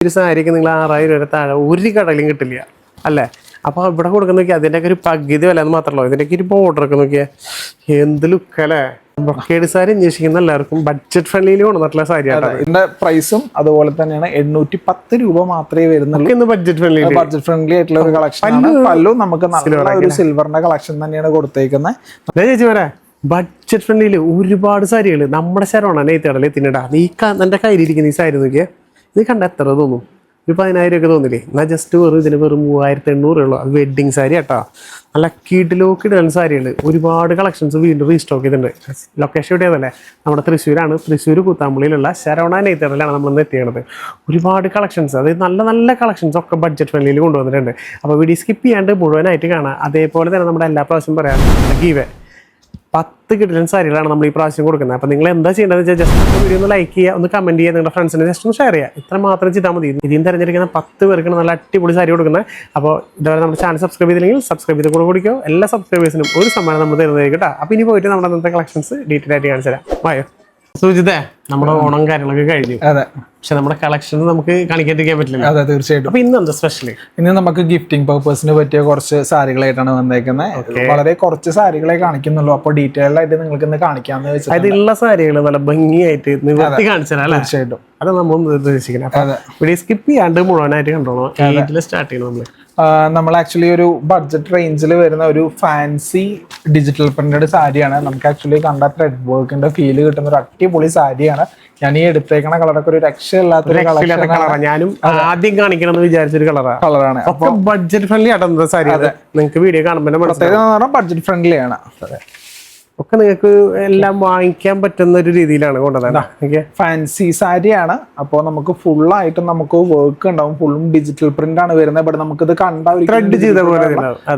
ഒരു സാരിക്ക് നിങ്ങൾ ആറായിരം രൂപ താഴെ ഒരു കടയിലും കിട്ടില്ല അല്ലേ? അപ്പോൾ ഇവിടെ കൊടുക്കുന്ന നോക്കിയാൽ അതിന്റെയൊക്കെ ഒരു പകുതി വില എന്ന് മാത്രമല്ലോ ഇതിന്റെയൊക്കെ ഒരു ബോർഡർ ഒക്കെ നോക്കിയാൽ എന്ത് ലുക്കല്ലേ ബ്രൊക്കേഡ് സാരി അന്വേഷിക്കുന്ന എല്ലാവർക്കും ബഡ്ജറ്റ് ഫ്രണ്ട്ലിയിൽ കൊണ്ടുവന്നിട്ടുള്ള സാരിയാണ് ഇതിന്റെ പ്രൈസും അതുപോലെ തന്നെയാണ് എണ്ണൂറ്റി പത്ത് രൂപ മാത്രമേ വരുന്നുള്ളൂ. ഇന്ന് ബഡ്ജറ്റ് ഫ്രണ്ട്ലി ബഡ്ജറ്റ് ഫ്രണ്ട്ലി ആയിട്ടുള്ള ഒരു കളക്ഷൻ പല്ലു നമുക്ക് നല്ല ഒരു സിൽവറിന്റെ കളക്ഷൻ തന്നെയാണ് കൊടുത്തേക്കുന്നത്. ചേച്ചി വരെ ബഡ്ജറ്റ് ഫ്രണ്ട്ലിയിൽ ഒരുപാട് സാരികൾ നമ്മുടെ ശരവണ നെയ്ത്തടൽ തിന്നിടാ. നീ നിന്റെ കയ്യിലിരിക്കുന്ന ഈ സാരി നോക്കിയേ. ഇത് കണ്ട എത്ര തോന്നും? ഒരു പതിനായിരം ഒക്കെ തോന്നില്ലേ? എന്നാൽ ജസ്റ്റ് വെറും ഇതിന് വെറും മൂവായിരത്തി എണ്ണൂറേ ഉള്ളൂ. അത് വെഡിങ് സാരി കേട്ടോ നല്ല കീട്ടിലോക്ക് ഇടുന്ന സാരിയുണ്ട് ഒരുപാട് കളക്ഷൻസ് വീണ്ടും റീസ്റ്റോക്ക് ചെയ്തിട്ടുണ്ട്. ലൊക്കേഷൻ എവിടെയാണല്ലേ നമ്മുടെ തൃശ്ശൂരാണ്. തൃശ്ശൂർ കൂത്താമ്പള്ളിയിലുള്ള ശരവണ നെയ്ത്തേറിലാണ് നമ്മൾ ഇന്ന് എത്തിയത് ഒരുപാട് കളക്ഷൻസ് അതായത് നല്ല നല്ല കളക്ഷൻസ് ഒക്കെ ബഡ്ജറ്റ് ഫ്രണ്ട്ലിയിൽ കൊണ്ടുവന്നിട്ടുണ്ട്. അപ്പോൾ വീഡിയോ സ്കിപ്പ് ചെയ്യാണ്ട് മുഴുവനായിട്ട് കാണാം. അതേപോലെ തന്നെ നമ്മുടെ എല്ലാ പ്രാവശ്യം പറയാം. ഗീവേ പത്ത് കിടിലൻ സാരികളാണ് നമ്മൾ ഈ പ്രാവശ്യം കൊടുക്കുന്നത്. അപ്പോൾ നിങ്ങൾ എന്താ ചെയ്യേണ്ടത് വെച്ചാൽ ജസ്റ്റ് വീഡിയോ ഒന്ന് ലൈക്ക് ചെയ്യുക ഒന്ന് കമന്റ് ചെയ്യുക നിങ്ങളുടെ ഫ്രണ്ട്സിനെ ജസ്റ്റ് ഒന്ന് ഷെയർ ചെയ്യുക. ഇത്ര മാത്രം ചെയ്താൽ മതി. ഇതിന് തിരഞ്ഞെടുക്കുന്ന പത്ത് പേർക്കാണ് നല്ല അടിപൊളി സാരി കൊടുക്കുന്നത്. അപ്പോൾ ഇതുവരെ നമ്മുടെ ചാനൽ സബ്സ്ക്രൈബ് ചെയ്തില്ലെങ്കിൽ സബ്സ്ക്രൈബ് ചെയ്ത് കൂടെ കുടിക്കുക എല്ലാ സബ്സ്ക്രൈബേഴ്സിനും ഒരു സമ്മാനം നമ്മൾ തരുന്നതായിരിക്കും കേട്ടോ. അപ്പോൾ ഇനി പോയിട്ട് നമ്മുടെ അന്നത്തെ കളക്ഷൻസ് ഡീറ്റെയിൽ ആയിട്ട് കാണിച്ചു തരാം. വായോ സുജിതേ നമ്മുടെ ഓണം കാര്യങ്ങളൊക്കെ കഴിഞ്ഞു. അതെ. പക്ഷെ നമ്മുടെ കളക്ഷൻ നമുക്ക് കാണിക്കാതിരിക്കാൻ പറ്റില്ല അതെ തീർച്ചയായിട്ടും. അപ്പൊ ഇന്ന് എന്താ സ്പെഷ്യൽ ഇന്ന് നമുക്ക് ഗിഫ്റ്റിംഗ് പർപ്പസിന് പറ്റിയ കുറച്ച് സാരികളായിട്ടാണ് വന്നേക്കുന്നത് വളരെ കുറച്ച് സാരികളെ കാണിക്കുന്നുള്ളൂ. അപ്പൊ ഡീറ്റെയിൽ ആയിട്ട് നിങ്ങൾക്ക് ഇന്ന് കാണിക്കാന്ന് വെച്ചാൽ അതിലുള്ള സാരികൾ നല്ല ഭംഗിയായിട്ട് നിവർത്തി കാണിച്ചാൽ തീർച്ചയായിട്ടും. അത് നമ്മൾ ഉദ്ദേശിക്കുന്നത് അപ്പൊ അതെ. ഇവിടെ സ്കിപ്പ് ചെയ്യാണ്ട് മുഴുവനായിട്ട് കണ്ടോളൂ. സ്റ്റാർട്ട് ചെയ്യണം നമ്മൾ. നമ്മൾ ആക്ച്വലി ഒരു ബഡ്ജറ്റ് റേഞ്ചിൽ വരുന്ന ഒരു ഫാൻസി ഡിജിറ്റൽ പ്രിന്റഡ് സാരിയാണ്. നമുക്ക് ആക്ച്വലി കണ്ട ത്രെഡ് വർക്കിന്റെ ഫീൽ കിട്ടുന്ന ഒരു അടിപൊളി സാരിയാണ്. ഞാൻ ഈ എടുത്തേക്കണ കളറൊക്കെ ഒരു രക്ഷയില്ലാത്തൊരു ഇല്ലാത്ത കളറാ ഞാനും ആദ്യം കാണിക്കണം എന്ന് വിചാരിച്ചൊരു കളറാണ് കളറാണ് അപ്പൊ ബഡ്ജറ്റ് ഫ്രണ്ട്ലി ആട്ടോ സാരി നിങ്ങൾക്ക് വീഡിയോ കാണുമ്പോൾ പ്രത്യേകത ബഡ്ജറ്റ് ഫ്രണ്ട്ലി ആണ്. ഒക്കെ നിങ്ങൾക്ക് എല്ലാം വാങ്ങിക്കാൻ പറ്റുന്ന ഒരു രീതിയിലാണ് കൊണ്ടുവന്നത്. ഫാൻസി സാരിയാണ്. അപ്പോൾ നമുക്ക് ഫുൾ ആയിട്ട് നമുക്ക് വർക്ക് ഉണ്ടാവും. ഫുള്ളും ഡിജിറ്റൽ പ്രിന്റ് ആണ് വരുന്നത്. ബട്ട് നമുക്ക് ഇത് കണ്ട ത്രെഡ് ചെയ്ത പോലെ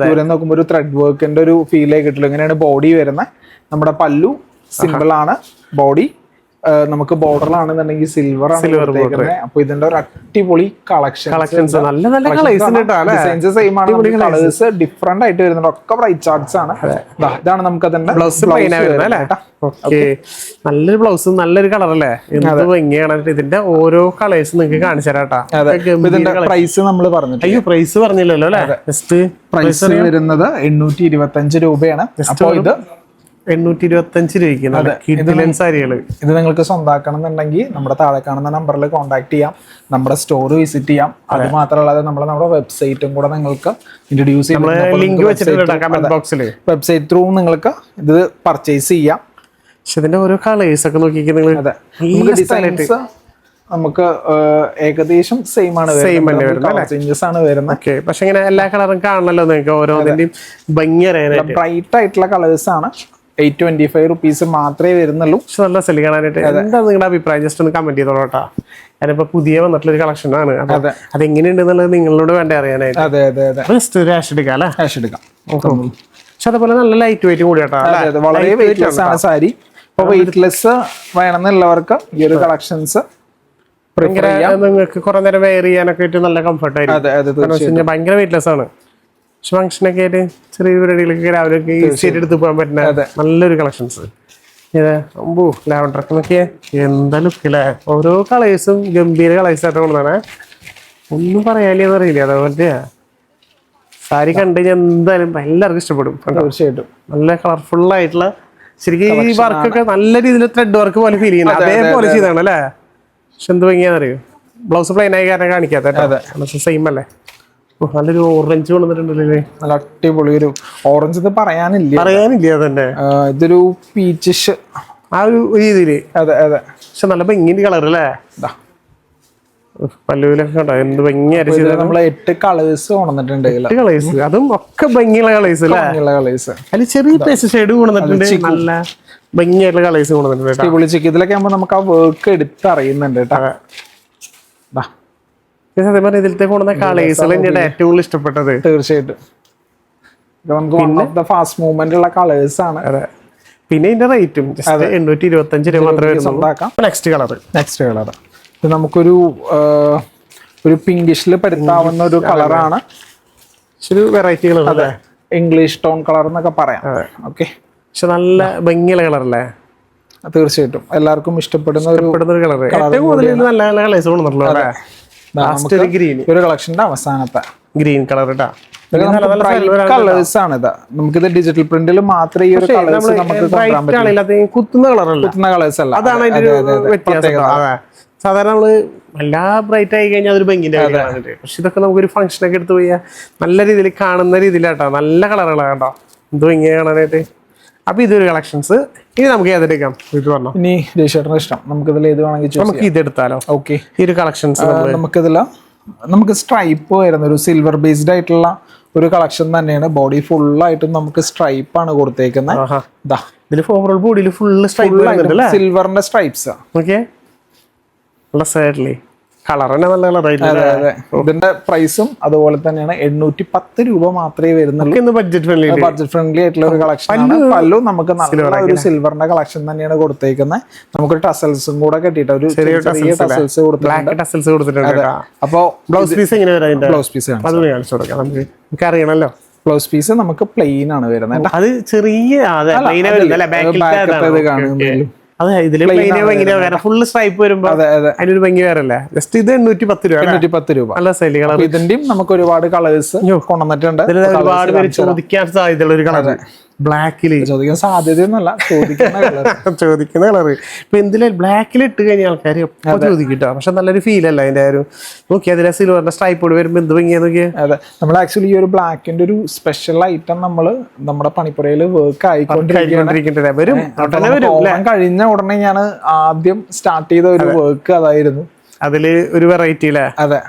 ദൂരം നോക്കുമ്പോൾ ഒരു ത്രെഡ് വർക്കിന്റെ ഒരു ഫീലേ കിട്ടുള്ളൂ ഇങ്ങനെയാണ് ബോഡി വരുന്നത്. നമ്മുടെ പല്ലു സിമ്പിൾ ആണ്. ബോഡി നമുക്ക് ബോർഡറിലാണെന്നുണ്ടെങ്കിൽ സിൽവർ ആണ് അപ്പൊ ഇതിന്റെ ഒരു അടിപൊളി കളക്ഷൻ കളക്ഷൻസ് നല്ല നല്ല സെയിം ആണ്. കളേഴ്സ് ഡിഫറെന്റ് ആയിട്ട് വരുന്നുണ്ട്. ഒക്കെ ബ്രൈറ്റ് ചാർട്ട്സ് ആണ്. ഇതാണ് നമുക്ക് അതിന്റെ ബ്ലൗസ് നല്ലൊരു ബ്ലൗസ് നല്ലൊരു കളർ അല്ലേ? എന്ത് ഭംഗിയാണ് ഇതിന്റെ ഓരോ കളേഴ്സ് നിങ്ങൾക്ക് കാണിച്ചു തരാം കേട്ടോ. അതെ. ഒക്കെ ഇപ്പൊ ഇതിന്റെ പ്രൈസ് നമ്മൾ പറഞ്ഞിട്ട് അയ്യോ പ്രൈസ് പറഞ്ഞില്ലല്ലോ അല്ലേ? ജസ്റ്റ് പ്രൈസ് വരുന്നത് എണ്ണൂറ്റി ഇരുപത്തി അഞ്ച് രൂപയാണ് അപ്പോ ഇത് എണ്ണൂറ്റി ഇരുപത്തി അഞ്ച് രൂപയ്ക്ക് സാരികൾ. ഇത് നിങ്ങൾക്ക് സ്വന്തമാക്കണം എന്നുണ്ടെങ്കിൽ നമ്മുടെ താഴെ കാണുന്ന നമ്പറിൽ കോൺടാക്ട് ചെയ്യാം. നമ്മുടെ സ്റ്റോർ വിസിറ്റ് ചെയ്യാം. അത്. മാത്രമല്ലാതെ നമ്മുടെ നമ്മുടെ വെബ്സൈറ്റും കൂടെ നിങ്ങൾക്ക് ഇൻട്രൊഡ്യൂസ് ബോക്സിൽ വെബ്സൈറ്റ് ത്രൂ നിങ്ങൾക്ക് ഇത് പർച്ചേസ് ചെയ്യാം. പക്ഷെ ഇതിന്റെ ഓരോ കളേഴ്സ് ഒക്കെ നോക്കി നിങ്ങൾ അതെ. നമുക്ക് ഏകദേശം സെയിം ആണ് സെയിം ആണ് ചേഞ്ചസ് ആണ് വരുന്നത്. ഓക്കെ പക്ഷെ ഇങ്ങനെ എല്ലാ കളറും കാണണല്ലോ നിങ്ങൾക്ക് ഓരോന്നിന്റെയും ഭംഗി ബ്രൈറ്റ് ആയിട്ടുള്ള കളേഴ്സ് ആണ്. എയ്റ്റ് ട്വന്റി ഫൈവ് റുപ്പീസ് മാത്രമേ വരുന്നുള്ളൂ. പക്ഷെ നല്ല സെല്ലിംഗ് ആയിട്ട് എന്താ നിങ്ങളുടെ അഭിപ്രായം? ജസ്റ്റ് ഒന്ന് കമന്റ് ചെയ്തോളൂ കേട്ടോ. ഞാനിപ്പോ പുതിയ വന്നിട്ടുള്ള ഒരു കളക്ഷൻ ആണ്. അതെങ്ങനെയുണ്ടെന്നുള്ളത് അതെ. അതെങ്ങനെയുണ്ട് എന്നുള്ളത് നിങ്ങളോട് വേണ്ട അറിയാനായിട്ട്. അതെ അതെ അതെ. ജസ്റ്റ് ഒരു ആഷ് എടുക്കാം അല്ലേ? ആഷ് എടുക്കാം. പക്ഷെ അതേപോലെ നല്ല ലൈറ്റ് വെയിറ്റ് കൂടി കേട്ടോ വളരെ വെയിറ്റ്ലെസ് ആണ് സാരി. ഇപ്പൊ വെയിറ്റ്ലെസ് വേണമെന്നുള്ളവർക്ക് ഈ ഒരു കളക്ഷൻസ് നിങ്ങൾക്ക് കുറെ നേരം വെയർ ചെയ്യാനൊക്കെ നല്ല കംഫർട്ടായിരിക്കും ഭയങ്കര വെയിറ്റ്ലെസ് ആണ്. പക്ഷെ ഫംഗ്ഷനൊക്കെ ആയിട്ട് ചെറിയ പരിപാടികളൊക്കെ രാവിലെ ഒക്കെ ഈസി ആയിട്ട് എടുത്ത് പോകാൻ പറ്റുന്ന നല്ലൊരു കളക്ഷൻസ് അമ്പൂ ലാവണ്ടർ നോക്കിയേ എന്താ ലുക്ക് അല്ലേ ഓരോ കളേഴ്സും ഗംഭീര കളേഴ്സ് ആയിട്ട് ഒന്നും പറയാനേന്ന് അറിയില്ല. അതേപോലെ സാരി കണ്ടു കഴിഞ്ഞാൽ എന്തായാലും എല്ലാവർക്കും ഇഷ്ടപ്പെടും? തീർച്ചയായിട്ടും. നല്ല കളർഫുൾ ആയിട്ടുള്ള ശരിക്കും ഈ വർക്കൊക്കെ നല്ല രീതിയിൽ ത്രെഡ് വർക്ക് പോലെ ഫീൽ ചെയ്യുന്നത്. അതേപോലെ ചെയ്താണ് അല്ലേ പക്ഷെ എന്ത് ഭംഗിയാണെന്നറിയോ ബ്ലൗസ് പ്ലെയിൻ ആയി കാരണം കാണിക്കാത്ത സെയിം അല്ലേ? നല്ലൊരു ഓറഞ്ച് കൊണ്ടുവന്നിട്ടുണ്ടല്ലേ നല്ല അടിപൊളി ഒരു ഓറഞ്ച് ഇത് പറയാനില്ല. പറയാനില്ല തന്നെ ഇതൊരു പീച്ചിഷ് ആ ഒരു രീതിയിൽ. അതെ അതെ. പക്ഷെ നല്ല ഭംഗിന്റെ കളർ അല്ലേ? പല്ലുവിലൊക്കെ കണ്ടോ എന്ത് ഭംഗി ചെയ്ത നമ്മൾ എട്ട് കളേഴ്സ് കൊണ്ടുവന്നിട്ടുണ്ട് എട്ട് കളേഴ്സ് അതും ഒക്കെ ഭംഗിയുള്ള കളേഴ്സ് അല്ലേ? കളേഴ്സ് അതിൽ ചെറിയ പേസ് ഷെയ്ഡ് കൊണ്ടുവന്നിട്ടുണ്ട്. നല്ല ഭംഗിയായിട്ടുള്ള കളേഴ്സ് കൊണ്ടുവന്നിട്ടുണ്ട് ഇതിലൊക്കെ ആകുമ്പോൾ നമുക്ക് ആ വർക്ക് എടുത്ത് അറിയുന്നുണ്ട് കേട്ടോ. സത്യം പറഞ്ഞ ഇതിലത്തെ കൊണ്ടുവന്ന കളേഴ്സ് തന്നെയാണ് ഏറ്റവും ഇഷ്ടപ്പെട്ടത്. തീർച്ചയായിട്ടും. നമുക്ക് ഫാസ്റ്റ് മൂവ്മെന്റ് ഉള്ള കളേഴ്സ് ആണ്. അതെ. പിന്നെ ഇതിന്റെ റേറ്റും എണ്ണൂറ്റി ഇരുപത്തി അഞ്ച് രൂപ മാത്രമേ നെക്സ്റ്റ് കളർ നെക്സ്റ്റ് കളർ ഇത് നമുക്കൊരു ഒരു പിങ്കിഷിൽ പെടുത്താവുന്ന ഒരു കളറാണ് ഒരു വെറൈറ്റികൾ അതെ. ഇംഗ്ലീഷ് ടോൺ കളർ എന്നൊക്കെ പറയാം. ഓക്കെ പക്ഷെ നല്ല ഭംഗിയുള്ള കളറല്ലേ അല്ലേ? തീർച്ചയായിട്ടും. എല്ലാവർക്കും ഇഷ്ടപ്പെടുന്ന ഒരു കളർ ഏറ്റവും കൂടുതൽ നല്ല നല്ല കളേഴ്സ് ദാ ലാസ്റ്റ് ഗ്രീൻ ഒരു കളക്ഷന്റെ അവസാനത്തെ. ഗ്രീൻ കളർ ഇട്ടാ കളേഴ്സ് ആണ് ഇത്. നമുക്കിത് ഡിജിറ്റൽ പ്രിന്റിൽ മാത്രമേ ഈ ഒരു കളേഴ്സ് നമുക്ക് കുത്തുന്ന കളറല്ല കുത്തുന്ന കളേഴ്സ് അല്ല. അതാണ് കേട്ടോ. സാധാരണ നമ്മൾ എല്ലാ ബ്രൈറ്റ് ആയി കഴിഞ്ഞാൽ അതൊരു ഭംഗിന്റെ പക്ഷെ ഇതൊക്കെ നമുക്കൊരു ഫംഗ്ഷൻ ഒക്കെ എടുത്ത് പോയാൽ നല്ല രീതിയിൽ കാണുന്ന രീതിയിലാട്ടോ. നല്ല കളറുകളാണ് കേട്ടോ. എന്ത് ഭംഗിയാ കാണാനായിട്ട്. അപ്പൊ ഇതൊരു കളക്ഷൻസ് ഇനി നമുക്ക് ഏതെടുക്കാം ഇത് പറഞ്ഞു? ഇനി രജിഷേട്ടന് ഇഷ്ടം. നമുക്ക് ഇതിൽ ഏത് വേണമെങ്കിൽ നമുക്ക് ഇത് എടുത്താലോ ഓക്കെ ഈ ഒരു കളക്ഷൻസ് നമുക്കിതിൽ നമുക്ക് സ്ട്രൈപ്പ് വരുന്ന ഒരു സിൽവർ ബേസ്ഡ് ആയിട്ടുള്ള ഒരു കളക്ഷൻ തന്നെയാണ്. ബോഡി ഫുള്ളായിട്ടും നമുക്ക് സ്ട്രൈപ്പ് ആണ് കൊടുത്തേക്കുന്നത്. ഇതിൽ ഓവറോൾ ബോഡിയിൽ ഫുള്ള് സ്ട്രൈപ്പ് സിൽവറിന്റെ സ്ട്രൈപ്സ് ഓക്കെ നല്ല സൈഡിൽ കളർ തന്നെ നല്ല കളറായിട്ട് ഇതിന്റെ. പ്രൈസും അതുപോലെ തന്നെയാണ് എണ്ണൂറ്റി പത്ത് രൂപ മാത്രമേ വരുന്നുള്ളൂ. ബഡ്ജറ്റ് ഫ്രണ്ട്ലി ബഡ്ജറ്റ് ഫ്രണ്ട്ലി ആയിട്ടുള്ള ഒരു കളക്ഷൻ പല്ലു നമുക്ക് നല്ല ഒരു സിൽവറിന്റെ കളക്ഷൻ തന്നെയാണ് കൊടുത്തേക്കുന്നത് നമുക്ക് ടസൽസും കൂടെ കെട്ടിട്ട് ഒരു ചെറിയ ടസൽസ് കൊടുത്തിട്ടുണ്ട്. അപ്പോ ബ്ലൗസ് പീസ് എങ്ങനെ ബ്ലൗസ് പീസ് അത് കാണിച്ചു കൊടുക്കാം. നമുക്ക് നമുക്ക് അറിയണല്ലോ. ബ്ലൗസ് പീസ് നമുക്ക് പ്ലെയിൻ ആണ് വരുന്നത്. അത് ചെറിയ കാണുന്നില്ല. അതെ പ്ലെയിനെ ഭംഗിയ കാരണം ഫുള്ള് സ്ട്രൈപ്പ് വരുമ്പോൾ അതെ അതെ. അതിനൊരു ഭംഗി വേറല്ലേ ജസ്റ്റ് ഇത് എണ്ണൂറ്റി പത്ത് രൂപ എണ്ണൂറ്റി പത്ത് രൂപ. നല്ല സെല്ലി കളർ. ഇതിന്റെയും നമുക്ക് ഒരുപാട് കളേഴ്സ് കൊണ്ടുവന്നിട്ടുണ്ട്. ഇതിൽ ഒരുപാട് പേര് ചോദിക്കാൻ സാധ്യതയുള്ള ഒരു കളർ ബ്ലാക്കിൽ ചോദിക്കാൻ സാധ്യതയൊന്നുമല്ല. ചോദിക്കുന്ന ചോദിക്കുന്ന കളർ ഇപ്പൊ എന്തിലും ബ്ലാക്കിൽ ഇട്ട് കഴിഞ്ഞ ആൾക്കാർ എപ്പോ ചോദിക്കട്ടോ? പക്ഷെ നല്ലൊരു ഫീൽ അല്ല അതിന്റെ ഒരു നോക്കി അതിലെ സിൽവറിന്റെ സ്ട്രൈപ്പോട് വരുമ്പോ എന്ത് ഭംഗിയാ നോക്കിയേ? അതെ. നമ്മൾ ആക്ച്വലി ഈ ഒരു ബ്ലാക്കിന്റെ ഒരു സ്പെഷ്യൽ ഐറ്റം നമ്മൾ നമ്മുടെ പണിപ്പുരയിൽ വർക്ക് ആയിക്കൊണ്ടിരിക്കുന്നത് വരും. കഴിഞ്ഞ ഉടനെ ഞാൻ ആദ്യം സ്റ്റാർട്ട് ചെയ്ത ഒരു വർക്ക് അതായിരുന്നു. അതിൽ ഒരു വെറൈറ്റി അല്ലേ? അതെ.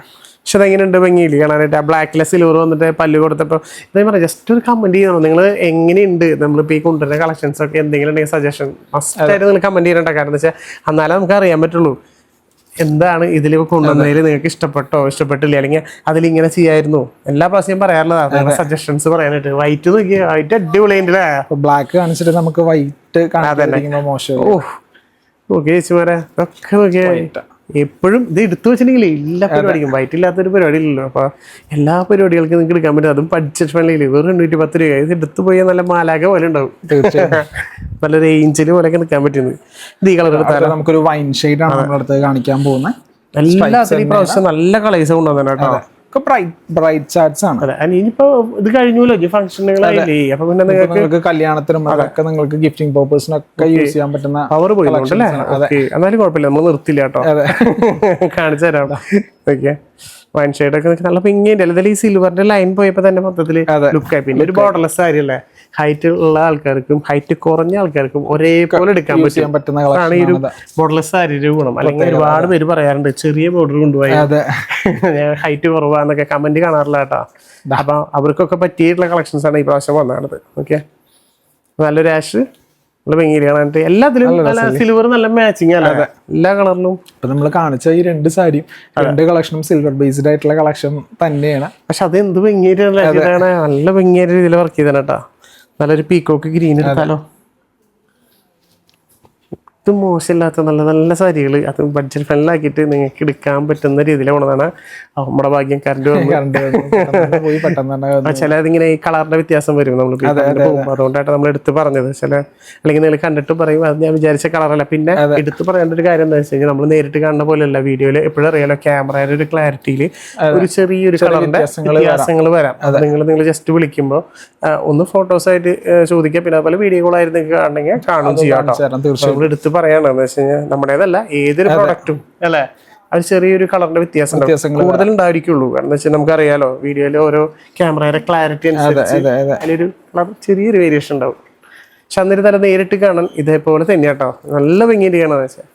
പക്ഷെ അതെങ്ങനെയുണ്ട് ഭംഗിയില്ല കാണാനായിട്ട് ആ ബ്ലാക്കിലെ സിൽവർ വന്നിട്ട് പല്ല് കൊടുത്തപ്പോൾ ഇതേ പറയാം ജസ്റ്റ് ഒരു കമന്റ് ചെയ്യണം? നിങ്ങൾ എങ്ങനെയുണ്ട്? നമ്മളിപ്പോൾ ഈ കൊണ്ടുവരുന്ന കളക്ഷൻസ് ഒക്കെ എന്തെങ്കിലും ഉണ്ടെങ്കിൽ സജഷൻ മസ്റ്റായിട്ട് നിങ്ങൾ കമന്റ് ചെയ്യണ്ട കാരണം വെച്ചാൽ എന്നാലേ നമുക്ക് അറിയാൻ പറ്റുള്ളൂ. എന്താണ് ഇതിൽ കൊണ്ടുവന്നതിൽ നിങ്ങൾക്ക് ഇഷ്ടപ്പെട്ടോ? ഇഷ്ടപ്പെട്ടില്ല? അല്ലെങ്കിൽ അതിൽ ഇങ്ങനെ ചെയ്യായിരുന്നു? എല്ലാ പ്രാവശ്യം പറയാറുള്ളതാണ് സജഷൻസ് പറയാനായിട്ട്. വൈറ്റ് നോക്കി വൈറ്റ് അപ്പൊ ബ്ലാക്ക് കാണിച്ചിട്ട് നമുക്ക് വൈറ്റ് കാണാതെ മോശം ഓ ചേച്ചി പോരാ ഇതൊക്കെ നോക്കിയാ. എപ്പോഴും ഇത് എടുത്തു വെച്ചിട്ടുണ്ടെങ്കിൽ എല്ലാ പരിപാടിക്കും. വയറ്റില്ലാത്തൊരു പരിപാടി ഇല്ലല്ലോ അപ്പൊ എല്ലാ പരിപാടികൾക്കും നിങ്ങൾക്ക് എടുക്കാൻ പറ്റും. അതും ബഡ്ജറ്റ് ഫ്രണ്ട്ലിയിൽ വെറും എണ്ണൂറ്റി പത്ത് രൂപ. ഇത് എടുത്തു പോയാൽ നല്ല മാലാക പോലെ ഉണ്ടാവും. നല്ല റേഞ്ചിൽ പോലെയൊക്കെ നിൽക്കാൻ പറ്റുന്നത്. ഇത് ഈ കളർ എടുത്താൽ നമുക്കൊരു വൈൻ ഷെയ്ഡ് ആണ് നമ്മുടെ കാണിക്കാൻ പോകുന്നത്. എല്ലാ പ്രാവശ്യം നല്ല കളേഴ്സ് കൊണ്ടുവന്നെ കേട്ടോ. ഒക്കെ ബ്രൈറ്റ് ചാർട്സ് ആണ്. അതെ ഇനിയിപ്പോ ഇത് കഴിഞ്ഞല്ലോ ഈ ഫംഗ്ഷനുകളായില്ലേ അപ്പൊ പിന്നെ നിങ്ങൾക്ക് കല്യാണത്തിനും അതൊക്കെ നിങ്ങൾക്ക് ഗിഫ്റ്റിംഗ് പർപ്പസിനൊക്കെ യൂസ് ചെയ്യാൻ പറ്റുന്ന പവർ ഓക്കെ എന്നാലും കുഴപ്പമില്ല നമ്മൾ നിർത്തില്ല കേട്ടോ. കാണിച്ചു തരാം. ഓക്കെ വൈൻ ഷെയ്ഡ് ഒക്കെ നല്ല പിങ്ങിന്റെ അല്ലെങ്കിൽ ഈ സിൽവറിന്റെ ലൈൻ പോയപ്പോ തന്നെ മൊത്തത്തിൽ അതെ. ലുക്കായി പിന്നെ ഒരു ബോർഡർലെസ് കാര്യല്ലേ ഹൈറ്റ് ഉള്ള ആൾക്കാർക്കും ഹൈറ്റ് കുറഞ്ഞ ആൾക്കാർക്കും ഒരേപോലെ എടുക്കാൻ പറ്റും. പറ്റുന്ന അതാണ് ഈ ഒരു ബോർഡർലെസ് സാരിയുടെ ഗുണം. അല്ലെങ്കിൽ ഒരുപാട് പേര് പറയാറുണ്ട് ചെറിയ ബോർഡർ കൊണ്ടുപോയി. ഞാൻ ഹൈറ്റ് കുറവാന്നൊക്കെ കമന്റ് കാണാറില്ല കേട്ടോ. അപ്പൊ അവർക്കൊക്കെ പറ്റിയിട്ടുള്ള കളക്ഷൻസ് ആണ് ഈ പ്രാവശ്യം വന്നത് ഓക്കെ നല്ലൊരു ആഷ് നല്ല എല്ലാത്തിലും നല്ല സിൽവർ നല്ല മാച്ചിങ് ആണ് എല്ലാ കളറിലും ഇപ്പൊ നമ്മൾ കാണിച്ച ഈ രണ്ട് സാരിയും രണ്ട് കളക്ഷനും സിൽവർ ബേസ്ഡ് ആയിട്ടുള്ള കളക്ഷൻ തന്നെയാണ്. പക്ഷെ അത് എന്ത് ഭംഗിയായിട്ട് നല്ല ഭംഗിയായിട്ട് രീതിയിൽ വർക്ക് ചെയ്തേട്ടാ കേട്ടോ. നല്ലൊരു പീക്കോക്ക് ഗ്രീൻ എടുത്താലോ? ഇത് മോശമില്ലാത്ത നല്ല നല്ല സാരികൾ അത് ബഡ്ജറ്റ് ഫ്രണ്ടിലാക്കിയിട്ട് നിങ്ങൾക്ക് എടുക്കാൻ പറ്റുന്ന രീതിയിൽ പോണതാണ് നമ്മുടെ ഭാഗ്യം കറണ്ട് വന്നു. ചില ഇതിങ്ങനെ ഈ കളറിന്റെ വ്യത്യാസം വരും. നമ്മൾ അതുകൊണ്ടായിട്ട് നമ്മൾ എടുത്ത് പറഞ്ഞത്. ചില അല്ലെങ്കിൽ നിങ്ങൾ കണ്ടിട്ട് പറയും അത് ഞാൻ വിചാരിച്ച കളറല്ല പിന്നെ എടുത്ത് പറയേണ്ട ഒരു കാര്യം എന്താ വെച്ച് കഴിഞ്ഞാൽ നമ്മൾ നേരിട്ട് കാണുന്ന പോലെയല്ല വീഡിയോയിൽ എപ്പോഴും അറിയാലോ ക്യാമറയുടെ ഒരു ക്ലാരിറ്റിയിൽ ഒരു ചെറിയൊരു കളറിന്റെ വ്യത്യാസങ്ങൾ വരാം. നിങ്ങൾ നിങ്ങൾ ജസ്റ്റ് വിളിക്കുമ്പോൾ ഒന്ന് ഫോട്ടോസ് ആയിട്ട് ചോദിക്കുക പിന്നെ അതുപോലെ വീഡിയോ കോൾ ആയിരുന്നു കാണണമെങ്കിൽ കാണും ചെയ്യാം കേട്ടോ എടുത്ത് പറയണം എന്ന് വെച്ച് കഴിഞ്ഞാൽ നമ്മുടേതല്ല ഏതൊരു പ്രോഡക്റ്റും അല്ലേ? അത് ചെറിയൊരു കളറിന്റെ വ്യത്യാസം കൂടുതൽ ഉണ്ടായിരിക്കുള്ളൂ കാരണം വെച്ചാൽ നമുക്കറിയാലോ വീഡിയോയിൽ ഓരോ ക്യാമറയുടെ ക്ലാരിറ്റി അനുസരിച്ച് അതിലൊരു കളർ ചെറിയൊരു വേരിയേഷൻ ഉണ്ടാവും. പക്ഷെ അന്നിരുന്നാലും നേരിട്ട് കാണാൻ ഇതേപോലെ തന്നെ കേട്ടോ നല്ല ഭംഗിയിട്ട് കാണാന്ന് വെച്ചാൽ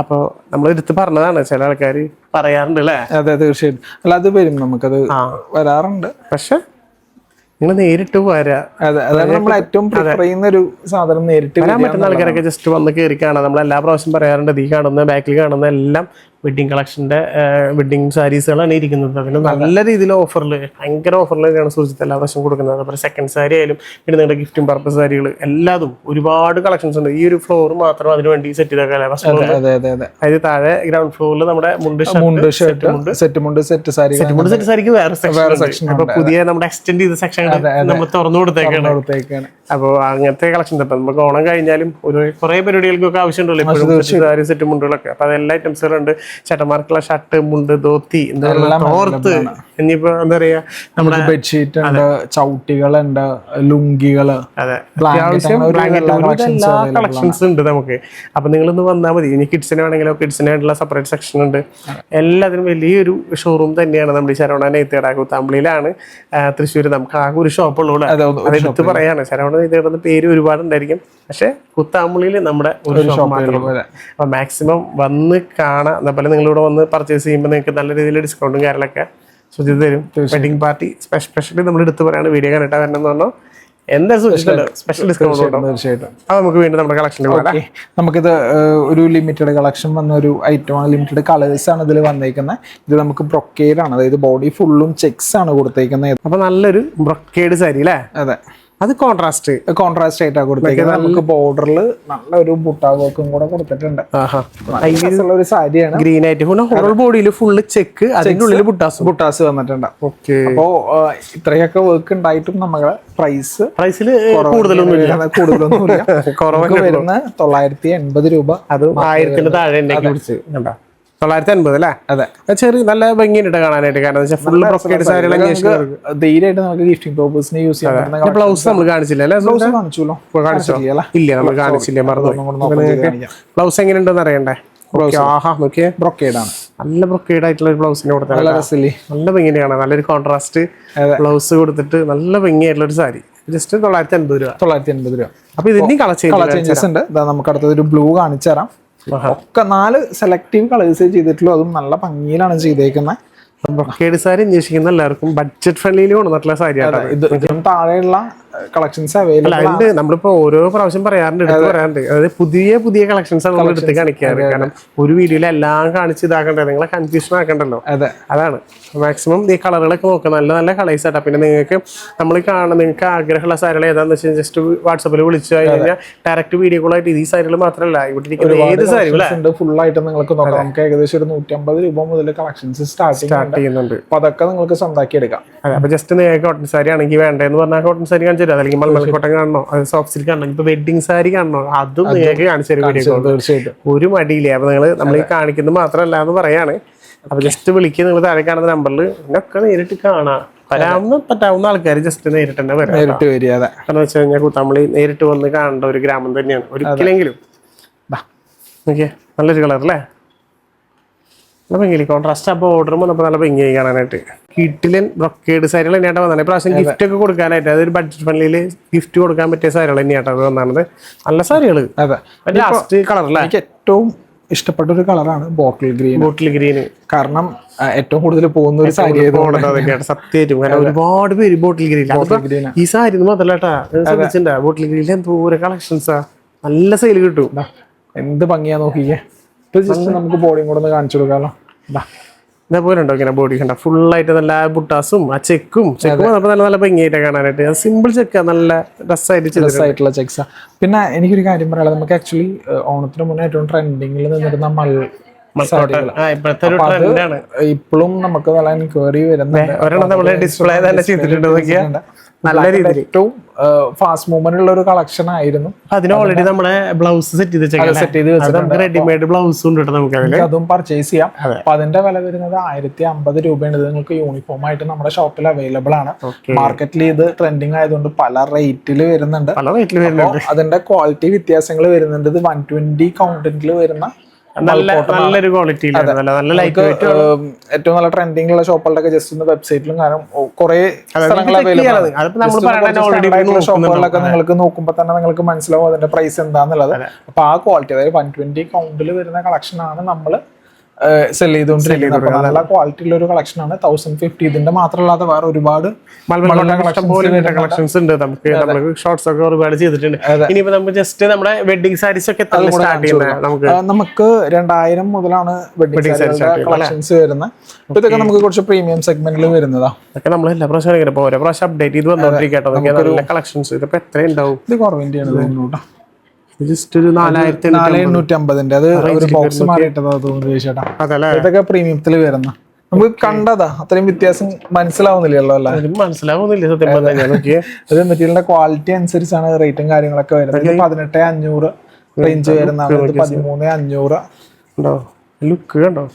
അപ്പോൾ നമ്മൾ എടുത്ത് പറഞ്ഞതാണ് ചില ആൾക്കാർ പറയാറുണ്ട് അല്ലേ? അതെ തീർച്ചയായിട്ടും. അല്ല അത് വരും നമുക്കത് വരാറുണ്ട്. പക്ഷെ നിങ്ങൾ നേരിട്ട് പോരാ അതാണ് നമ്മൾ ഏറ്റവും ഒരു സാധനം നേരിട്ട് വരാൻ പറ്റുന്ന ആൾക്കാരൊക്കെ ജസ്റ്റ് വന്ന് കയറി കാണാം. നമ്മൾ എല്ലാ പ്രാവശ്യം പറയാറുണ്ട് ഈ കാണുന്ന ബാക്കിൽ കാണുന്ന എല്ലാം വെഡിങ് കളക്ഷന്റെ വെഡിങ് സാരീസുകളാണ് ഇരിക്കുന്നത്. അതിന് നല്ല രീതിയിൽ ഓഫറിൽ ഭയങ്കര ഓഫറിലൊക്കെയാണ് സുജിത്ത് എല്ലാ പ്രാവശ്യം കൊടുക്കുന്നത്. അതുപോലെ സെക്കൻഡ് സാരി ആയാലും പിന്നെ നിങ്ങളുടെ ഗിഫ്റ്റും പർപ്പസ് സാരികൾ എല്ലാതും ഒരുപാട് കളക്ഷൻസ് ഉണ്ട്. ഈ ഒരു ഫ്ലോർ മാത്രം അതിന് വേണ്ടി സെറ്റ് ചെയ്തേക്കാം അതായത് അതിന് താഴെ ഗ്രൗണ്ട് ഫ്ലോറിൽ നമ്മുടെ മുണ്ട് മുണ്ട് ഷർട്ട് സെറ്റ് മുണ്ട്. സെറ്റ് സാരി മുണ്ട് സെറ്റ് സാരിക്ക് വേറെ സെക്ഷൻ അപ്പൊ പുതിയ നമ്മുടെ എക്സ്റ്റെൻഡ് ചെയ്ത സെക്ഷൻ നമ്മൾ തുറന്നു കൊടുത്തേക്കാണ്. അപ്പോൾ അങ്ങനത്തെ കളക്ഷൻ ഇപ്പം നമുക്ക് ഓണം കഴിഞ്ഞാലും ഒരു കുറേ പരിപാടികൾക്കൊക്കെ ആവശ്യമുണ്ടല്ലോ ഇപ്പോഴും സാരി സെറ്റ് മുണ്ടുകളൊക്കെ. അപ്പോൾ അതെല്ലാ ഐറ്റംസുകളുണ്ട് ചേട്ടന്മാർക്കുള്ള ഷർട്ട് മുണ്ട് ധോത്തി എന്തെല്ലാം ഓർത്ത് ഇനിയിപ്പോ എന്താ പറയാ നമ്മുടെ ബെഡ്ഷീറ്റ് ഉണ്ട് ചവിട്ടികളുണ്ട് ലുങ്കികൾ അതെ. അത്യാവശ്യം എല്ലാ കളക്ഷൻസ് ഉണ്ട് നമുക്ക്. അപ്പൊ നിങ്ങൾ ഇന്ന് വന്നാൽ മതി. ഇനി കിഡ്സിന് വേണമെങ്കിലോ കിഡ്സിനായിട്ടുള്ള സെപ്പറേറ്റ് സെക്ഷൻ ഉണ്ട്. എല്ലാത്തിനും വലിയൊരു ഷോറൂം തന്നെയാണ് നമ്മുടെ ഈ ശരവണ നെയ്ത്തേട കുത്താമ്പിളിയിലാണ് തൃശ്ശൂർ നമുക്ക് ആകെ ഒരു ഷോപ്പ് ഉള്ളൂ അതെ, ഒന്ന് അത് എടുത്ത് പറയാണ്. ശരവണ നെയ്ത്തേടുന്ന പേര് ഒരുപാട് ഉണ്ടായിരിക്കും. പക്ഷെ കുത്താമ്പിളിയിൽ നമ്മുടെ ഒരു ഷോപ്പ് മാത്രമേ അപ്പൊ മാക്സിമം വന്ന് കാണാം അതേപോലെ നിങ്ങളിവിടെ വന്ന് പർച്ചേസ് ചെയ്യുമ്പോൾ നിങ്ങൾക്ക് നല്ല രീതിയിൽ ഡിസ്കൗണ്ടും കാര്യങ്ങളൊക്കെ സുജിത് തരും. വെഡിങ് പാർട്ടി സ്പെഷ്യലി നമ്മൾ എടുത്തു പറയാണ്. വീഡിയോ കണ്ടിട്ട് വരണം എന്ന് പറഞ്ഞാൽ സ്പെഷ്യൽ ഡിസ്കൗണ്ട് ഉണ്ടാവും തീർച്ചയായിട്ടും. അത് നമുക്ക് വീണ്ടും നമ്മുടെ കളക്ഷനിൽ നമുക്കിത് ഒരു ലിമിറ്റഡ് കളക്ഷൻ വന്ന ഒരു ഐറ്റം ആണ്. ലിമിറ്റഡ് കളേഴ്സ് ആണ് ഇതിൽ വന്നേക്കുന്നത് ഇത് നമുക്ക് ബ്രൊക്കേഡ് ആണ്. അതായത് ബോഡി ഫുള്ളും ചെക്സ് ആണ് കൊടുത്തേക്കുന്നത് അപ്പൊ നല്ലൊരു ബ്രൊക്കേഡ് സാരി അല്ലേ അതെ. അത് കോൺട്രാസ്റ്റ് കോൺട്രാസ്റ്റ് ആയിട്ടാ കൊടുത്തേക്കുന്നത് നമുക്ക് ബോർഡറിൽ നല്ലൊരു ബുട്ടാ വർക്കും കൂടെ കൊടുത്തിട്ടുണ്ട്. ഒരു സാരിയാണ്. ഗ്രീൻ ആയിട്ട്. പിന്നെ ഹോൾ ബോഡിയിൽ ഫുള്ള് ചെക്ക് അതിന്റെ ഉള്ളിൽ ബുട്ടാസ്. ബുട്ടാസ് വന്നിട്ടുണ്ട്. ഓക്കെ. അപ്പോ ഇത്രയൊക്കെ വർക്ക് ഉണ്ടായിട്ടും നമ്മളെ പ്രൈസ് പ്രൈസിൽ കൂടുതലൊന്നും നമുക്ക് വരുന്ന തൊള്ളായിരത്തി എൺപത് രൂപ അത് ആയിരത്തിന് താഴെ തൊള്ളായിരത്തി അൻപത് അല്ലേ? അതെ. ചെറിയ നല്ല ഭംഗിയുണ്ട് കാണാനായിട്ട് കാരണം ഫുള്ള് ബ്രോക്കേഡ് സാരികൾ ധൈര്യമായിട്ട് നമുക്ക് ഗിഫ്റ്റിംഗ് പർപ്പസിന് യൂസ് പറ്റുന്ന ബ്ലൗസ് നമ്മൾ കാണിച്ചില്ല? അല്ലേ ബ്ലൗസ് കാണിച്ചല്ലോ കാണിച്ചോ? ഇല്ല നമ്മൾ കാണിച്ചില്ല മറന്നു ബ്ലൗസ് എങ്ങനെയുണ്ടെന്ന് അറിയണ്ടേ? ഓക്കെ ആഹാ നോക്കിയേ. ബ്രൊക്കേഡ് ആണ്. നല്ല ബ്രൊക്കേഡ് ആയിട്ടുള്ള ഒരു ബ്ലൗസിന് കൊടുത്താൽ നല്ല ഭംഗിയാണ് നല്ലൊരു കോൺട്രാസ്റ്റ് ബ്ലൗസ് കൊടുത്തിട്ട് നല്ല ഭംഗിയായിട്ടുള്ള ഒരു സാരി. ജസ്റ്റ് തൊള്ളായിരത്തി അൻപത് രൂപ. തൊള്ളായിരത്തി എൺപത് രൂപ. അപ്പൊ ഇതിന്റെയും കളർ ചേഞ്ചസ് ഉണ്ട്. നമുക്ക് അടുത്തത് ഒരു ബ്ലൂ കാണിച്ചു തരാം ഒക്കെ നാല് സെലക്റ്റീവ് കളേഴ്സ് ചെയ്തിട്ടുള്ളൂ. അതും നല്ല ഭംഗിയിലാണ് ചെയ്തേക്കുന്നത് ബ്രൊക്കേഡ് സാരി അന്വേഷിക്കുന്ന എല്ലാവർക്കും ബഡ്ജറ്റ് ഫ്രണ്ട്ലിയിൽ കൊണ്ടുവന്നിട്ടുള്ള സാരിയാണ് ഇത് ഇതിനും താഴെയുള്ള കളക്ഷൻസ് അവൈലബിൾ നമ്മളിപ്പോ ഓരോ പ്രാവശ്യം പറയാറുണ്ട് എടുത്ത് പറയാറുണ്ട്. അതായത് പുതിയ പുതിയ കളക്ഷൻസ് ആണ് നമ്മൾ എടുത്ത് കാണിക്കാറ്. കാരണം ഒരു വീഡിയോയിൽ എല്ലാം കാണിച്ച് ഇതാക്കണ്ടേ? നിങ്ങളെ കൺഫ്യൂഷൻ ആക്കണ്ടല്ലോ. അതെ. അതാണ്. മാക്സിമം ഈ കളറുകളൊക്കെ നോക്കുക നല്ല നല്ല കളേഴ്സ് ആട്ടാ. പിന്നെ നിങ്ങൾക്ക് നമ്മൾ കാണുന്ന നിങ്ങൾക്ക് ആഗ്രഹമുള്ള സാരികൾ ഏതാന്ന് വെച്ചാൽ ജസ്റ്റ് വാട്സപ്പിൽ വിളിച്ചു കഴിഞ്ഞാൽ ഡയറക്റ്റ് വീഡിയോ കോൾ ആയിട്ട് ഈ സാരികൾ മാത്രമല്ല ഇവിടെ ഇരിക്കുന്ന ഏത് സാരികളുണ്ട് ഫുൾ ആയിട്ട് നിങ്ങൾക്ക് നോക്കാം. നമുക്ക് ഏകദേശം ഒരു നൂറ്റമ്പത് രൂപ മുതൽ കളക്ഷൻസ് സ്റ്റാർട്ട് ചെയ്യുന്നുണ്ട്. അപ്പൊ അതൊക്കെ നിങ്ങൾക്ക് സ്വന്തമാക്കി എടുക്കാം. അതെ. അപ്പൊ ജസ്റ്റ് നിങ്ങൾക്ക് കോട്ടൺ സാരി ആണെങ്കിൽ വേണ്ടതെന്ന് പറഞ്ഞാൽ കോട്ടൺ സാരി കാണിച്ചു തരാം. അല്ലെങ്കിൽ മൽമൽ കോട്ടൺ കാണണോ? അത് സോഫ്റ്റ് സിൽക്ക് കാണണോ ഇപ്പൊ വെഡിങ് സാരി കാണണോ? അതും നിങ്ങൾക്ക് കാണിച്ചു തരും വീഡിയോ തീർച്ചയായിട്ടും. ഒരു മടിയില്ല? അപ്പൊ നിങ്ങൾ നമ്മൾ ഈ കാണിക്കുന്നത് മാത്രമല്ല എന്ന് പറയാണ്. അപ്പൊ ജസ്റ്റ് വിളിക്കുക നിങ്ങൾ താഴെ കാണുന്ന നമ്പറിൽ എന്നൊക്കെ നേരിട്ട് കാണാം. വരാവുന്ന പറ്റാവുന്ന ആൾക്കാർ ജസ്റ്റ് നേരിട്ട് തന്നെ വരാം നേരിട്ട് വരിക കാരണം വെച്ച് കഴിഞ്ഞാൽ കുത്തമ്പളി നേരിട്ട് വന്ന് കാണേണ്ട ഒരു ഗ്രാമം തന്നെയാണ്. ഒരിക്കലെങ്കിലും. ഓക്കെ നല്ലൊരു കളർ അല്ലേ നല്ല കോൺട്രാസ്റ്റ് അപ്പോൾ ഓർഡർ വന്നപ്പോൾ നല്ല ഭംഗിയായി കാണാനായിട്ട്. കിട്ടിലൻ ബ്രൊക്കേഡ് സാരികൾ തന്നെയായിട്ട് വന്നത് ഇപ്രാവശ്യം ഗിഫ്റ്റ് ഒക്കെ കൊടുക്കാനായിട്ട് അതൊരു ബഡ്ജറ്റ് ഫ്രണ്ട്ലിയിൽ ഗിഫ്റ്റ് കൊടുക്കാൻ പറ്റിയ സാരികൾ തന്നെയാട്ടോ അത് വന്നത്. നല്ല സാരികൾ അതെ. ലാസ്റ്റ് എനിക്ക് ഏറ്റവും ഇഷ്ടപ്പെട്ട ഒരു കളറാണ് ബോട്ടിൽ ഗ്രീൻ ബോട്ടിൽ ഗ്രീൻ കാരണം ഏറ്റവും കൂടുതൽ പോകുന്ന ഒരു സാരി ആയതുകൊണ്ട് സത്യമായിട്ടും. കാരണം ഒരുപാട് പേര് ബോട്ടിൽ ഗ്രീൻ ഈ സാരി കേട്ടാ ശ്രദ്ധിച്ചിട്ടുണ്ടാ. ബോട്ടിൽ ഗ്രീനിൽ എന്തോരം കളക്ഷൻസാ നല്ല സെയിൽ കിട്ടും. എന്ത് ഭംഗിയാ നോക്കിയേ ജസ്റ്റ് നമുക്ക് ബോഡിയും കൂടെ ഒന്ന് കാണിച്ചു കൊടുക്കാമല്ലോ. ഇതേപോലെ ഉണ്ടോ ഇങ്ങനെ ബോഡി കണ്ട? ഫുൾ ആയിട്ട് നല്ല ബുട്ടാസും ആ ചെക്കും ചെക്കും നല്ല നല്ല ഭംഗിയായിട്ട് കാണാനായിട്ട്. സിമ്പിൾ ചെക്കാ നല്ല രസമായിട്ട് ആയിട്ടുള്ള ചെക്സ് പിന്നെ എനിക്കൊരു കാര്യം പറയാനുള്ളത്. നമുക്ക് ആക്ച്വലി ഓണത്തിന് മുന്നേ ഏറ്റവും ട്രെൻഡിങ്ങിൽ നിന്നിരുന്ന ട്രെൻഡാണ് ഇപ്പോഴും നമുക്ക് നല്ല എൻക്വയറി വരുന്നുണ്ട്. ഡിസ്പ്ലേ തന്നെ ചെയ്തിട്ടുണ്ട് നോക്കിയാ നല്ല രീതിയിൽ. ഏറ്റവും ഫാസ്റ്റ് മൂവ്മെന്റ് ഉള്ള ഒരു കളക്ഷൻ ആയിരുന്നു. അതിന് ഓൾറെഡി നമ്മളെ ബ്ലൗസ് സെറ്റ് ചെയ്ത് set ചെയ്ത് റെഡിമെയ്ഡ് ബ്ലൗസ് ഉണ്ട് നമുക്ക് അതും പർച്ചേസ് ചെയ്യാം. അപ്പൊ അതിന്റെ വില വരുന്നത് ആയിരത്തി അമ്പത് രൂപയാണ്. ഇത് നിങ്ങൾക്ക് യൂണിഫോം ആയിട്ട് നമ്മുടെ ഷോപ്പിൽ അവൈലബിൾ ആണ്. മാർക്കറ്റിൽ ഇത് ട്രെൻഡിങ് ആയതുകൊണ്ട് പല റേറ്റിൽ വരുന്നുണ്ട്. പല റേറ്റിൽ വരുന്നുണ്ട്. അതിന്റെ ക്വാളിറ്റി വ്യത്യാസങ്ങൾ വരുന്നുണ്ട്. ഇത് വൺ ട്വന്റി കൗണ്ടന്റിൽ വരുന്ന നല്ല നല്ലൊരു ഏം, ഏറ്റവും നല്ല ട്രെൻഡിങ് ഉള്ള ഷോപ്പുകളുടെ ജസ്റ്റ് വെബ്സൈറ്റിലും കാരണം കുറെ ഷോപ്പുകളിലൊക്കെ നിങ്ങൾക്ക് നോക്കുമ്പോൾ തന്നെ നിങ്ങൾക്ക് മനസ്സിലാവും അതിന്റെ പ്രൈസ് എന്താന്നുള്ളത്. അപ്പൊ ആ ക്വാളിറ്റി അതായത് വൺ ട്വന്റി കൗണ്ടിൽ വരുന്ന കളക്ഷൻ ആണ് നമ്മൾ സെൽ ചെയ്തുകൊണ്ടിരിക്കുന്നത്. നല്ല ക്വാളിറ്റി ഉള്ള ഒരു കളക്ഷൻ ആണ്. തൗസൻഡ് ഫിഫ്റ്റി ഇതിന്റെ മാത്രമല്ലാതെ വേറെ ഒരുപാട് കളക്ഷൻസ് ഉണ്ട് നമുക്ക് നമുക്ക് ഷോർട്സ് ഒക്കെ ഒരുപാട് ചെയ്തിട്ടുണ്ട്. ഇനിയിപ്പോ നമുക്ക് ജസ്റ്റ് നമ്മുടെ വെഡിങ് സാരീസ് ഒക്കെ നമുക്ക് നമുക്ക് രണ്ടായിരം മുതലാണ് വെഡിങ് സാരികളുടെ കളക്ഷൻസ് വരുന്നത്. ഇതൊക്കെ നമുക്ക് കുറച്ച് പ്രീമിയം സെഗ്മെന്റിൽ വരുന്നതാ. അതൊക്കെ നമ്മൾ എല്ലാ പ്രാവശ്യം ഓരോ പ്രാവശ്യം അപ്ഡേറ്റ് ചെയ്ത് വന്നോണ്ടിരിക്കട്ടോ. നല്ല കളക്ഷൻസ് ഇതിപ്പോ എത്ര ഉണ്ടാവും? ഇത് തോന്നുന്നു കേട്ടോ. ജസ്റ്റ് ഒരു നാലായിരത്തി നാല് എണ്ണൂറ്റി അമ്പതിന്റെ അത് ഒരു ബോക്സ് മാറിയിട്ടതാ തോന്നുന്നു ചേട്ടാ ഇതൊക്കെ പ്രീമിയത്തിൽ വരുന്ന. നമുക്ക് കണ്ടതാ. അത്രയും വ്യത്യാസം മനസ്സിലാവുന്നില്ലല്ലോ അല്ല? മനസ്സിലാവുന്നില്ല സത്യം പറഞ്ഞാൽ അത് മെറ്റീരിയലിന്റെ ക്വാളിറ്റി അനുസരിച്ചാണ് റേറ്റും കാര്യങ്ങളൊക്കെ വരുന്നത്. പതിനെട്ട് അഞ്ഞൂറ് റേഞ്ച് വരുന്നതാണ് ഇത് പതിമൂന്ന് അഞ്ഞൂറ്. ഉണ്ടോ? ലുക്ക് കണ്ടോ?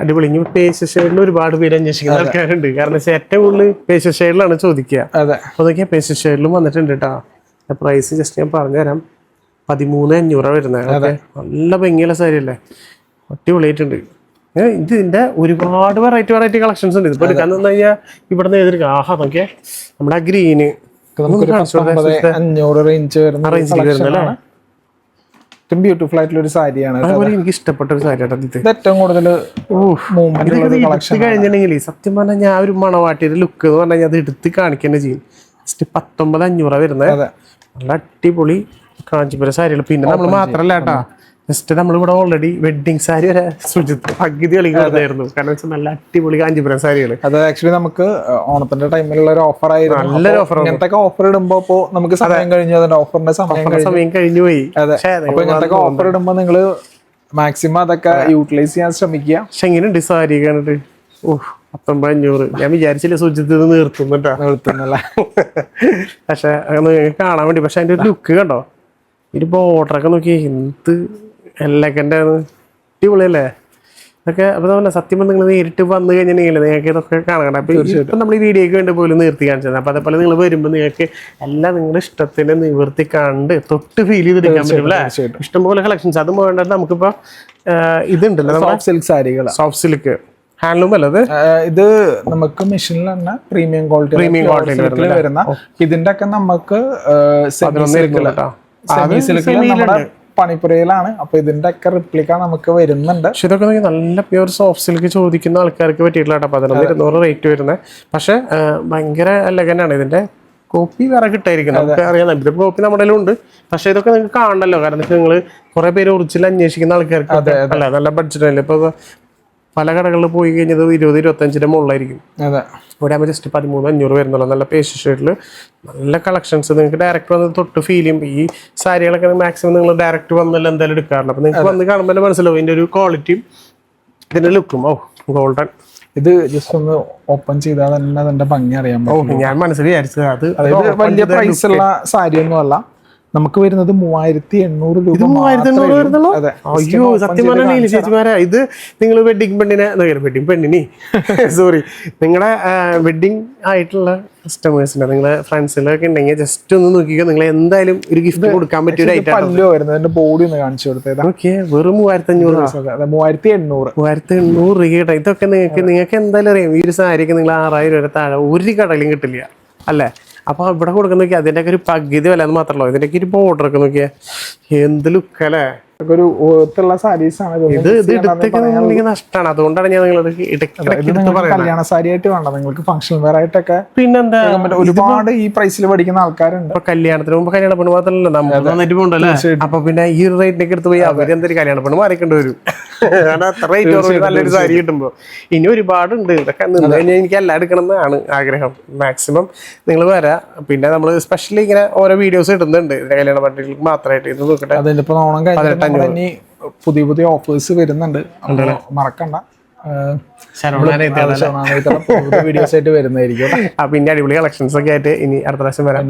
അടിപൊളി. ഇനി പേശ ഷെയ്ഡിൽ ഒരുപാട് പേര് അന്വേഷിക്കുന്ന ആൾക്കാരുണ്ട്. കാരണം ഏറ്റവും കൂടുതൽ പേശ ഷെയ്ഡിലാണ് ചോദിക്കുക. അതെ. അതൊക്കെ പേശ ഷെയ്ഡിലും വന്നിട്ടുണ്ട് കേട്ടോ പ്രൈസ് ജസ്റ്റ് ഞാൻ പറഞ്ഞുതരാം. പതിമൂന്ന് അഞ്ഞൂറ് വരുന്നത് നല്ല ഭംഗിയുള്ള സാരി അല്ലേ? അടിപൊളിയായിട്ടുണ്ട്. ഇതിന്റെ ഒരുപാട് വെറൈറ്റി വെറൈറ്റി കളക്ഷൻസ് ഉണ്ട്. ഇതിപ്പോ എടുക്കാൻ തന്നു കഴിഞ്ഞാൽ ഇവിടെ നിന്ന് എതിർക്കാം ആഹാ നോക്കിയേ. നമ്മുടെ ആ ഗ്രീന്. അഞ്ഞൂറ് റേഞ്ച് വരുന്ന ഏറ്റവും ബ്യൂട്ടിഫുൾ ആയിട്ടുള്ള ഒരു സാരിയാണ്. എനിക്ക് ഇഷ്ടപ്പെട്ട ഒരു സാരിയാണ് ഇത്. ഏറ്റവും കൂടുതൽ എടുത്ത് കഴിഞ്ഞിട്ടുണ്ടെങ്കിൽ സത്യം പറഞ്ഞാൽ ഞാൻ ഒരു മണവാട്ടിയുടെ ലുക്ക് എന്ന് പറഞ്ഞാൽ അത് എടുത്ത് കാണിക്കുക ചെയ്യും ജസ്റ്റ് പത്തൊമ്പത് അഞ്ഞൂറാ വരുന്നത് നല്ല അടിപൊളി കാഞ്ചിപുരം സാരികൾ. പിന്നെ നമ്മൾ മാത്രല്ല കേട്ടാ. ജസ്റ്റ് നമ്മളിവിടെ ഓൾറെഡി വെഡിങ് സാരി വരെ ശുചിത്വ പകുതി കളിക്കുന്നതായിരുന്നു കാരണം വെച്ചാൽ നല്ല അടിപൊളി കാഞ്ചിപുരം സാരികൾ അത് ആക്ച്വലി നമുക്ക് ഓണത്തിന്റെ ടൈമിലുള്ള ഒരു ഓഫർ ആയിരുന്നു. നല്ലൊരു ഓഫർ ഇങ്ങനത്തെ ഓഫർ ഇടുമ്പോ ഇപ്പോ നമുക്ക് സമയം കഴിഞ്ഞു അതിന്റെ ഓഫറിന്റെ സമയം സമയം കഴിഞ്ഞു പോയി. അതെ. അപ്പൊ ഇങ്ങനത്തെ ഓഫർ ഇടുമ്പോ നിങ്ങൾ മാക്സിമം അതൊക്കെ യൂട്ടിലൈസ് ചെയ്യാൻ ശ്രമിക്കുക. പക്ഷെ എങ്ങനെയുണ്ട് സാരി കണ്ടിട്ട്? ഓഹ് പത്തൊമ്പത് അഞ്ഞൂറ് ഞാൻ വിചാരിച്ചില്ല ശുചിത്വം നിർത്തുന്നുണ്ടോ നിർത്തുന്നല്ല പക്ഷെ കാണാൻ വേണ്ടി. പക്ഷെ അതിന്റെ ഒരു ലുക്ക് കണ്ടോ? ഒരു ബോർഡറൊക്കെ നോക്കി എന്ത് എല്ലക്കന്റെ അടിപൊളിയല്ലേ? ഇതൊക്കെ അപ്പോൾ തന്നെ സത്യം പറഞ്ഞാൽ നിങ്ങൾ നേരിട്ട് വന്നു കഴിഞ്ഞിട്ടുണ്ടെങ്കിൽ നിങ്ങൾക്ക് ഇതൊക്കെ കാണണം അപ്പോൾ ഇപ്പം നമ്മൾ ഈ വീഡിയോയ്ക്ക് വേണ്ടി പോലും നിർത്തി കാണിച്ചത് അപ്പോൾ അതേപോലെ നിങ്ങൾ വരുമ്പോൾ നിങ്ങൾക്ക് എല്ലാം നിങ്ങളുടെ ഇഷ്ടത്തിന് നിവർത്തി കണ്ട് തൊട്ട് ഫീൽ ചെയ്തെടുക്കാൻ പറ്റും അല്ലേ? തീർച്ചയായിട്ടും. ഇഷ്ടംപോലെ കളക്ഷൻസ് അതും വേണ്ടത് നമുക്കിപ്പോൾ ഇതുണ്ടല്ലോ സോഫ്റ്റ് സിൽക്ക് സാരികൾ സോഫ്റ്റ് സിൽക്ക് ഹാൻഡ്ലൂം അല്ലത് ഇത് നമുക്ക് മെഷീനിൽ തന്നെ പ്രീമിയം ക്വാളിറ്റി പ്രീമിയം ക്വാളിറ്റി വരുന്ന. ഇതിന്റെ ഒക്കെ നമുക്ക് പണിപ്പുരയിലാണ്. അപ്പൊ ഇതിന്റെ ഒക്കെ റിപ്ലിക്ക നമുക്ക് വരുന്നുണ്ട്. പക്ഷെ ഇതൊക്കെ നല്ല പ്യൂർ സോഫ്റ്റ് സിൽക്ക് ചോദിക്കുന്ന ആൾക്കാർക്ക് പറ്റിയിട്ടില്ല കേട്ടോ പതിനൊന്ന് ഇരുന്നൂറ് റേറ്റ് വരുന്നത് പക്ഷെ ഭയങ്കര ലഗനാണ് ഇതിന്റെ കോപ്പി വേറെ കിട്ടായിരിക്കും നമുക്ക് അറിയാം. ഇതിന്റെ കോപ്പി നമ്മുടെ ഉണ്ട് പക്ഷെ ഇതൊക്കെ നിങ്ങൾക്ക് കാണണല്ലോ കാരണം നിങ്ങൾ കുറെ പേര് ഒറിജിനൽ അന്വേഷിക്കുന്ന ആൾക്കാർക്ക് അല്ല നല്ല ബഡ്ജറ്റ് അല്ലേ? ഇപ്പൊ പല കടകളിൽ പോയി കഴിഞ്ഞത് ഇരുപത് ഇരുപത്തഞ്ചിന്റെ മുകളിലായിരിക്കും. അതെ. ഇവിടെ ആകുമ്പോൾ ജസ്റ്റ് പതിമൂന്ന് അഞ്ഞൂറ് വരുന്നുള്ളൂ. നല്ല പേസ്റ്റ് ഷർട്ടിൽ നല്ല കളക്ഷൻസ് നിങ്ങൾക്ക് ഡയറക്റ്റ് വന്ന് തൊട്ട് ഫീൽ ചെയ്യും. ഈ സാരികളൊക്കെ മാക്സിമം നിങ്ങൾ ഡയറക്റ്റ് വന്നല്ല എന്തായാലും എടുക്കാറില്ല അപ്പോൾ നിങ്ങൾക്ക് വന്ന് കാണുമ്പോൾ മനസ്സിലാവും ഇതിന്റെ ഒരു ക്വാളിറ്റിയും ഇതിന്റെ ലുക്കും ഓ ഗോൾഡൻ ഇത് ജസ്റ്റ് ഒന്ന് ഓപ്പൺ ചെയ്താൽ തന്നെ അതിന്റെ ഭംഗി അറിയാൻ പറ്റും ഞാൻ മനസ്സിൽ വിചാരിച്ചത് അത് വലിയ പ്രൈസ് ഉള്ള സാരി ഒന്നും അല്ല നമുക്ക് വരുന്നത് മൂവായിരത്തി എണ്ണൂറ് രൂപ മൂവായിരത്തി എണ്ണൂറ് വരുന്നുള്ളൂ? അതെ. അയ്യോ സത്യം പറഞ്ഞാൽ ചേച്ചിമാരാ ഇത് നിങ്ങൾ വെഡിങ് പെണ്ണിനെ വെഡിങ് പെണ്ണിനി. സോറി നിങ്ങളുടെ വെഡിങ് ആയിട്ടുള്ള കസ്റ്റമേഴ്സിന്റെ നിങ്ങളെ ഫ്രണ്ട്സിലൊക്കെ ഉണ്ടെങ്കിൽ ജസ്റ്റ് ഒന്ന് നോക്കിക്കോ നിങ്ങൾ എന്തായാലും ഒരു ഗിഫ്റ്റ് കൊടുക്കാൻ പറ്റിയ ഒരു ഐറ്റം പല്ലോ വരുന്നത് ബോഡി ഒന്ന് കാണിച്ചു കൊടുത്തത്. ഓക്കെ വെറും മൂവായിരത്തി അഞ്ഞൂറ് മൂവായിരത്തി എണ്ണൂറ് മൂവായിരത്തി എണ്ണൂറ് ഇതൊക്കെ നിങ്ങൾക്ക് നിങ്ങൾക്ക് എന്തായാലും അറിയാം. ഈ ഒരു സാരിയൊക്കെ നിങ്ങൾ ആറായിരം രൂപ താഴെ ഒരു കടയിലും കിട്ടില്ല. അല്ലേ? അപ്പൊ ഇവിടെ കൊടുക്കുന്ന നോക്കിയാൽ അതിന്റെയൊക്കെ ഒരു പകുതി വില എന്ന് മാത്രമല്ലോ. ഇതിന്റെയൊക്കെ ഒരു ബോർഡർ ഒക്കെ നോക്കിയാൽ എന്ത് ലുക്ക് അല്ലേ? ഇതൊക്കെ ഒരു ഒത്തുള്ള ഇത് ഇത് എടുത്തൊക്കെ നിങ്ങൾക്ക് നഷ്ടമാണ് അതുകൊണ്ടാണ് ഞാൻ കല്യാണ സാരി ആയിട്ട് വേണ്ട നിങ്ങൾക്ക് ഫംഗ്ഷൻ വെയർ ആയിട്ടൊക്കെ പിന്നെന്താ? ഒരുപാട് ഈ പ്രൈസിൽ പഠിക്കുന്ന ആൾക്കാരുണ്ട്. കല്യാണത്തിന് മുമ്പ് കല്യാണ പെണ്ണ് മാത്രമല്ല നമുക്ക് അപ്പൊ പിന്നെ ഈ റേറ്റിനൊക്കെ എടുത്ത് പോയി അവർ എന്തൊരു കല്യാണ പെണ്ണ് മാറിക്കേണ്ടി വരും. നല്ലൊരു സാരി കിട്ടുമ്പോ. ഇനി ഒരുപാടുണ്ട്. ഇതൊക്കെ നിന്ന് കഴിഞ്ഞാൽ എനിക്ക് എല്ലാം എടുക്കണം എന്നാണ് ആഗ്രഹം. മാക്സിമം നിങ്ങൾ വരാ. പിന്നെ നമ്മൾ സ്പെഷ്യലി ഇങ്ങനെ ഓരോ വീഡിയോസ് ഇടുന്നുണ്ട്. കല്യാണ പട്ടികൾക്ക് മാത്രമായിട്ട്. ഇത് നോക്കട്ടെ. ഇനി പുതിയ പുതിയ ഓഫേഴ്സ് വരുന്നുണ്ട്. മറക്കണ്ട. വീഡിയോസ് ആയിട്ട് വരുന്നതായിരിക്കും. പിന്നെ അടിപൊളി കളക്ഷൻസ് ഒക്കെ ആയിട്ട് ഇനി അടുത്ത പ്രാവശ്യം വരാൻ.